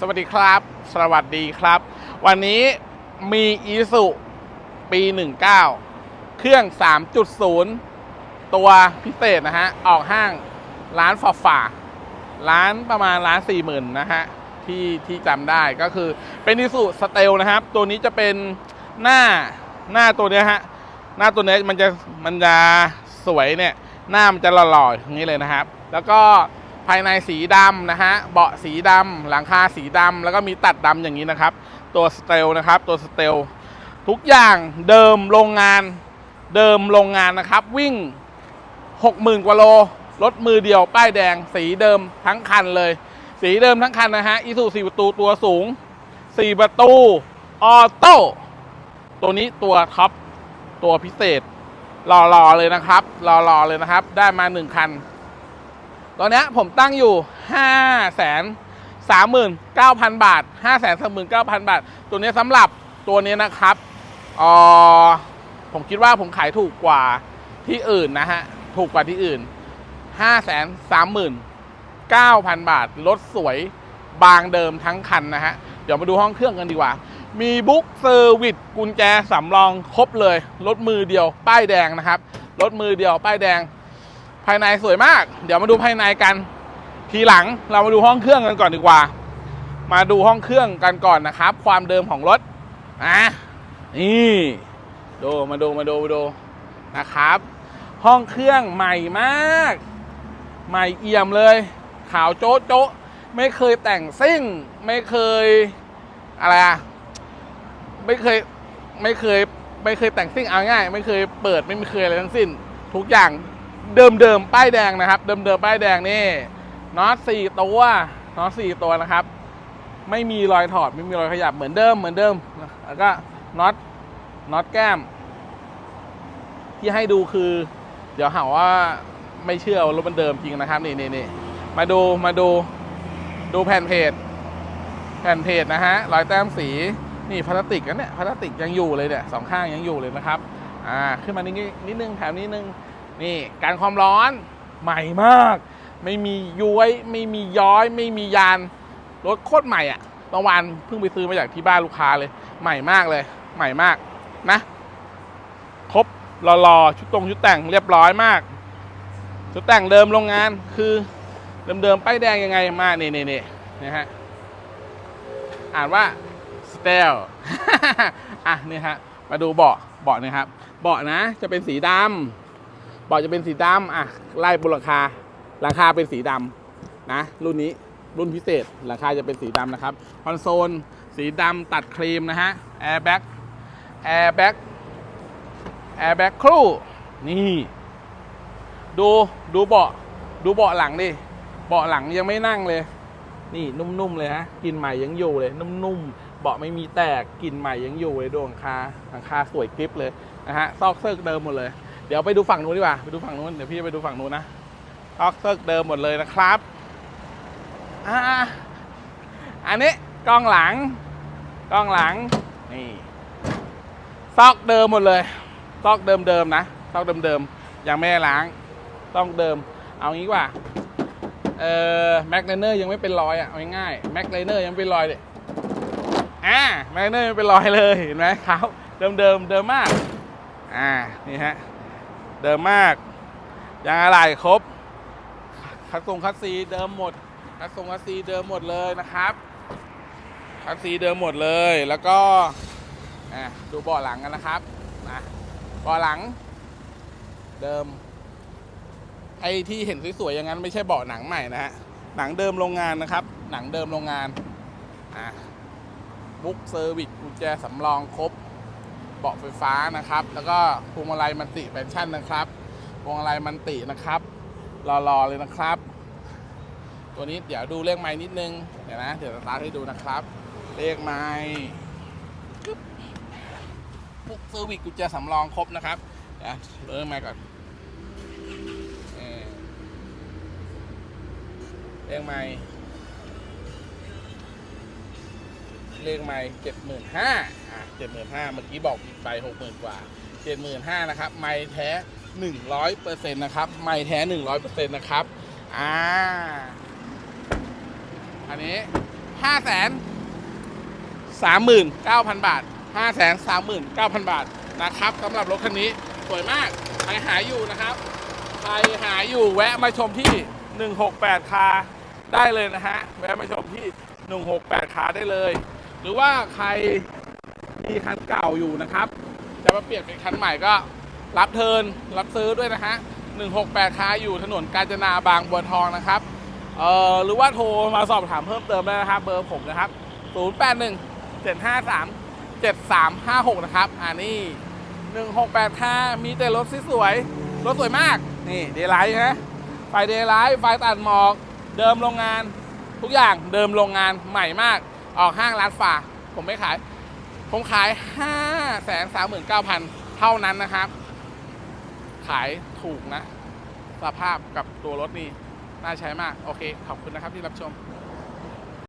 สวัสดีครับ สวัสดีครับ วันนี้มีอีสุปี 19 เครื่อง 3.0 ตัวพิเศษนะฮะ ออกห้างร้านฝาฝ่าร้านประมาณร้าน 40,000 นะฮะ ที่ที่จำได้ก็คือเป็นอีสุสเตลนะครับ ตัวนี้จะเป็นหน้าหน้าตัวเนี้ยฮะ หน้าตัวเนี้ยมันจะมันจะสวยเนี่ย หน้ามันจะหล่อๆอย่างนี้เลยนะครับ แล้วก็ ภายในสีดำนะฮะ เบาะสีดำหลังคาสีดำแล้วก็มีตัดดำอย่างนี้นะครับ ตัวสเตลนะครับ ตัวสเตลทุกอย่างเดิมโรงงาน เดิมโรงงานนะครับ วิ่ง 60,000กว่าโลรถมือเดียว ป้ายแดง สีเดิมทั้งคันเลย สีเดิมทั้งคันนะฮะอีซูสี่ประตูตัวสูง 4 ประตู ออโต้ตัวนี้ตัวท็อปตัวพิเศษหล่อๆเลยนะครับหล่อๆเลยนะครับ ได้มา 1 คัน ตอนนี้ผมตั้งอยู่ 5 3 9 0 0 0 บาท 5 3 9 0 0 0 บาท ตัวนี้สำหรับตัวนี้นะครับออผมคิดว่าผมขายถูกกว่าที่อื่นนะฮะ ถูกกว่าที่อื่น 5 3 9 0 0 0 บาท รถสวยบางเดิมทั้งคันนะฮะ เดี๋ยวมาดูห้องเครื่องกันดีกว่า มีบุ๊กเซอร์วิสกุญแจสำรองครบเลย รถมือเดียวป้ายแดงนะครับ รถมือเดียวป้ายแดง ภายในสวยมาก เดี๋ยวมาดูภายในกัน ทีหลังเรามาดูห้องเครื่องกันก่อนดีกว่า มาดูห้องเครื่องกันก่อนนะครับ ความเดิมของรถอะนี่ดูมาดูมาดูมาดูนะครับ ห้องเครื่องใหม่มาก ใหม่เอี่ยมเลย ขาวโจ๊ะโจ๊ะไม่เคยแต่งซิ่ง ไม่เคยอะไรอะไม่เคยไม่เคยไม่เคยแต่งซิ่งเอาง่าย ไม่เคยเปิดไม่เคยอะไรทั้งสิ้น ทุกอย่าง เดิมๆป้ายแดงนะครับ เดิมๆป้ายแดงนี่น็อตสี่ตัวน็อตสี่ตัวนะครับ ไม่มีรอยถอดไม่มีรอยขยับเหมือนเดิมเหมือนเดิมแล้วก็น็อตน็อตแก้ม ที่ให้ดูคือ เดี๋ยวหาว่าไม่เชื่อว่ารถมันเดิมจริงนะครับนี่นี่นี่มาดูมาดูดูแผ่นเพจแผ่นเพจนะฮะรอยแต้มสีนี่พลาสติกกันเนี่ยพลาสติกยังอยู่เลยเนี่ยสองข้างยังอยู่เลยนะครับ อ่า ขึ้นมานิดนิดนิดนึงแถมนิดนึง นี่การความร้อนใหม่มาก ไม่มีย้วยไม่มีย้อย ไม่มียานรถโคตรใหม่อะเมื่อวานเพิ่งไปซื้อมาจากที่บ้านลูกค้าเลย ใหม่มากเลย ใหม่มากนะครบหล่อๆชุดตรงชุดแต่งเรียบร้อยมาก ชุดแต่งเดิมโรงงานคือเดิมๆป้ายแดงยังไงมาเนี่นี่นี่ยนะฮะอ่านว่า style อะนี่ฮะมาดูเบาะเบาะนะครับเบาะนะจะเป็นสีดำ เบาะจะเป็นสีดำอะไล่บนหลังคาหลังคาเป็นสีดำนะรุ่นนี้รุ่นพิเศษหลังคาจะเป็นสีดำนะครับคอนโซลสีดำตัดครีมนะฮะแอร์แบ็กแอร์แบ็กแอร์แบ็กครูนี่ดูดูเบาะดูเบาะหลังดิเบาะหลังยังไม่นั่งเลย นี่นุ่มๆเลยฮะกลิ่นใหม่ยังอยู่เลย นุ่มๆเบาะไม่มีแตกกลิ่นใหม่ยังอยู่เลยดวงคาหลังคาสวยกริปเลยนะฮะซอกเซิร์กเดิมหมดเลย เดี๋ยวไปดูฝั่งนู้นดีกว่า ไปดูฝั่งนู้น เดี๋ยวพี่ไปดูฝั่งนู้นนะซอกเซิร์กเดิมหมดเลยนะครับอ่าอันนี้กล้องหลัง กล้องหลัง นี่ซอกเดิมหมดเลย ซอกเดิมๆนะ ซอกเดิมๆยังไม่ได้ล้าง ต้องเดิม เอางี้ว่า เอ่อแม็กไลเนอร์ยังไม่เป็นรอยอะ เอาง่ายๆแม็กไลเนอร์ยังเป็นรอยเลยอ่าแม็กไลเนอร์ยังเป็นรอยเลย เห็นไหมเขาเดิมเดิมเดิมมาก อ่า นี่ฮะ เดิมมากยางอะไหล่ครบคัสซงคัสซีเดิมหมดคัสซงคัสซีเดิมหมดเลยนะครับคัสซีเดิมหมดเลยแล้วก็ดูเบาะหลังกันนะครับนะเบาะหลัง เดิม ไอ้ที่เห็นสวยๆอย่างนั้นไม่ใช่เบาะหนังใหม่นะฮะหนังเดิมโรงงานนะครับ หนังเดิมโรงงานอะบุ๊กเซอร์วิสกุญแจสำรองครบ เบาะไฟฟ้านะครับ แล้วก็พวงมาลัยมันติแฟชั่นนะครับพวงมาลัยมันตินะครับรอๆเลยนะครับ ตัวนี้เดี๋ยวดูเลขไม้นิดนึงเดี๋ยวนะเดี๋ยวสตาร์ทให้ดูนะครับ เลขไม้กึ๊บบุ๊กเซอร์วิสกุญแจสำรองครบนะครับเดี๋ยวเริ่มไม้ก่อนเลขไม่เลขไม่เจ็ดหมื่นห้า อะเจ็ดหมื่นห้าเมื่อกี้บอกผิดไปหกหมื่นกว่าเจ็ดหมื่นห้านะครับ ไม่แท้หนึ่งร้อยเปอร์เซ็นต์นะครับ ไม่แท้หนึ่งร้อยเปอร์เซ็นต์นะครับ อ่า อันนี้ห้าแสนสามหมื่นเก้าพันบาทห้าแสนสามหมื่นเก้าพันบาทนะครับสำหรับรถคันนี้สวยมาก ใครหาอยู่นะครับ ใครหาอยู่แวะมาชมที่ 168 คาได้เลยนะฮะ แวะมาชมที่ 168 คาได้เลย หรือว่าใคร มีคันเก่าอยู่นะครับ จะมาเปลี่ยนเป็นคันใหม่ก็รับเทินรับซื้อด้วยนะฮะ168คาอยู่ถนนกาญจนาบางบัวทองนะครับเอ่อหรือว่าโทรมาสอบถามเพิ่มเติมได้นะครับ เบอร์ผมนะครับ 081 753 7356 นะครับอ่านี่168ค่ามีแต่รถสวยรถสวยมาก นี่เดย์ไลท์นะไฟเดย์ไลท์ไฟตัดหมอก เดิมโรงงาน ทุกอย่างเดิมโรงงานใหม่มาก ออกห้างร้านฝาผมไม่ขาย ผมขาย5 3 9 0 0 0เท่านั้นนะครับ ขายถูกนะ สภาพกับตัวรถนี่ น่าใช้มาก โอเค ขอบคุณนะครับที่รับชม